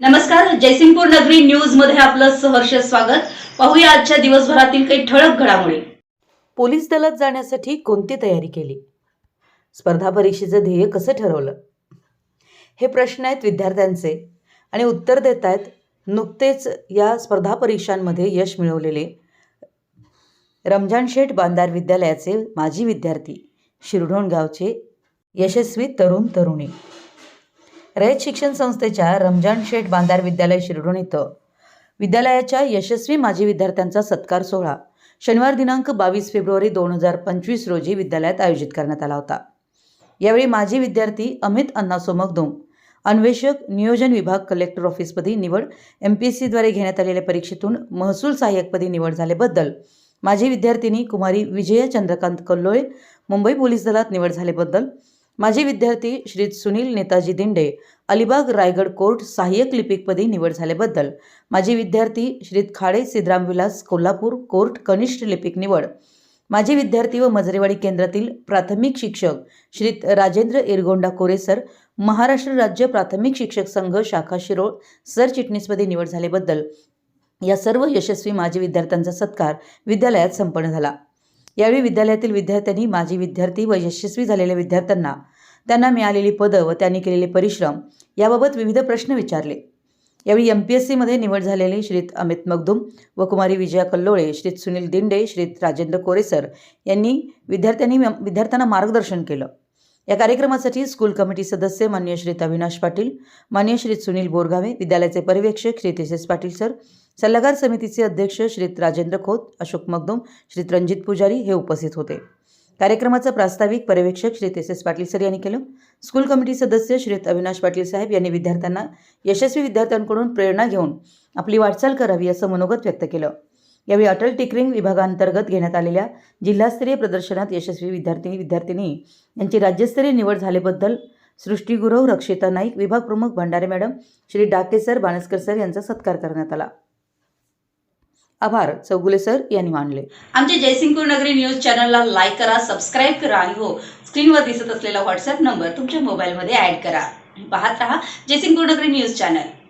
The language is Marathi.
नमस्कार जयसिंगपूर नगरी न्यूजमध्ये आपलं सहर्ष स्वागत. पाहूया आजच्या दिवसभरातील काही ठळक घडामोडी. पोलीस दलात जाण्यासाठी कोणती तयारी केली? स्पर्धा परीक्षेचं ध्येय कसं ठरवलं? हे प्रश्न आहेत विद्यार्थ्यांचे आणि उत्तर देत आहेत नुकतेच या स्पर्धा परीक्षांमध्ये यश मिळवलेले रमजान शेठ बांदार विद्यालयाचे माजी विद्यार्थी शिरढोण गावचे यशस्वी तरुण तरुणी. रयत शिक्षण संस्थेच्या रमजान शेठ बांदार विद्यालय शिरढोण इथं. विद्यालयाच्या यशस्वी माजी विद्यार्थ्यांचा सत्कार सोहळा शनिवार दिनांक बावीस फेब्रुवारी दोन हजार पंचवीस रोजी विद्यालयात आयोजित करण्यात आला होता. यावेळी माजी विद्यार्थी अमित अण्णा मगदुम अन्वेषक नियोजन विभाग कलेक्टर ऑफिसपदी निवड एम पी एस सीद्वारे घेण्यात आलेल्या परीक्षेतून महसूल सहाय्यकपदी निवड झाल्याबद्दल माजी विद्यार्थिनी कुमारी विजया चंद्रकांत कल्लोळे मुंबई पोलीस दलात निवड झाल्याबद्दल माजी विद्यार्थी श्री सुनील नेताजी दिंडे अलिबाग रायगड कोर्ट सहाय्यक लिपिकपदी निवड झाल्याबद्दल माजी विद्यार्थी श्रीत खाडे सिद्धराम विलास कोल्हापूर कोर्ट कनिष्ठ लिपिक निवड माजी विद्यार्थी व मजरेवाडी केंद्रातील प्राथमिक शिक्षक श्रीत राजेंद्र इरगोंडा कोरेसर महाराष्ट्र राज्य प्राथमिक शिक्षक संघ शाखा शिरोळ सरचिटणीसपदी निवड झाल्याबद्दल या सर्व यशस्वी माजी विद्यार्थ्यांचा सत्कार विद्यालयात संपन्न झाला. यावेळी विद्यालयातील विद्यार्थ्यांनी माजी विद्यार्थी व यशस्वी झालेल्या विद्यार्थ्यांना त्यांना मिळालेली पदं व त्यांनी केलेले परिश्रम याबाबत विविध प्रश्न विचारले. यावेळी एम पी एस सीमध्ये निवड झालेले श्रीत अमित मगदुम व कुमारी विजया कल्लोळे श्रीत सुनील दिंडे श्रीत राजेंद्र कोरेसर यांनी विद्यार्थ्यांनी विद्यार्थ्यांना मार्गदर्शन केलं. या कार्यक्रमासाठी स्कूल कमिटी सदस्य मान्य श्रीत अविनाश पाटील मान्य श्रीत सुनील बोरगावे विद्यालयाचे पर्यवेक्षक श्री एस पाटील सर सल्लागार समितीचे अध्यक्ष श्रीत राजेंद्र खोत अशोक मगदोम श्रीत रणजित पुजारी हे उपस्थित होते. कार्यक्रमाचं प्रास्ताविक पर्यवेक्षक Shri S S Patil sir यांनी केलं. स्कूल कमिटी सदस्य श्रीत अविनाश पाटील साहेब यांनी विद्यार्थ्यांना यशस्वी विद्यार्थ्यांकडून प्रेरणा घेऊन आपली वाटचाल करावी असं मनोगत व्यक्त केलं. यावेळी अटल टिकरिंग विभागांतर्गत घेण्यात आलेल्या जिल्हास्तरीय प्रदर्शनात यशस्वी विद्यार्थी विद्यार्थिनी यांची राज्यस्तरीय निवड झाल्याबद्दल सृष्टीगुरव रक्षिता नाईक विभाग प्रमुख Bhandare madam Shri Dake sir Banaskar sir यांचा सत्कार करण्यात आला. आभार. चौगुले सर यांनी मानले. आमच्या जयसिंगपूर नगरी न्यूज चॅनलला लाईक करा सबस्क्राईब करा आणि हो स्क्रीनवर दिसत असलेला व्हॉट्सअप नंबर तुमच्या मोबाईलमध्ये ऍड करा. पाहत राहा जयसिंगपूर नगरी न्यूज चॅनल.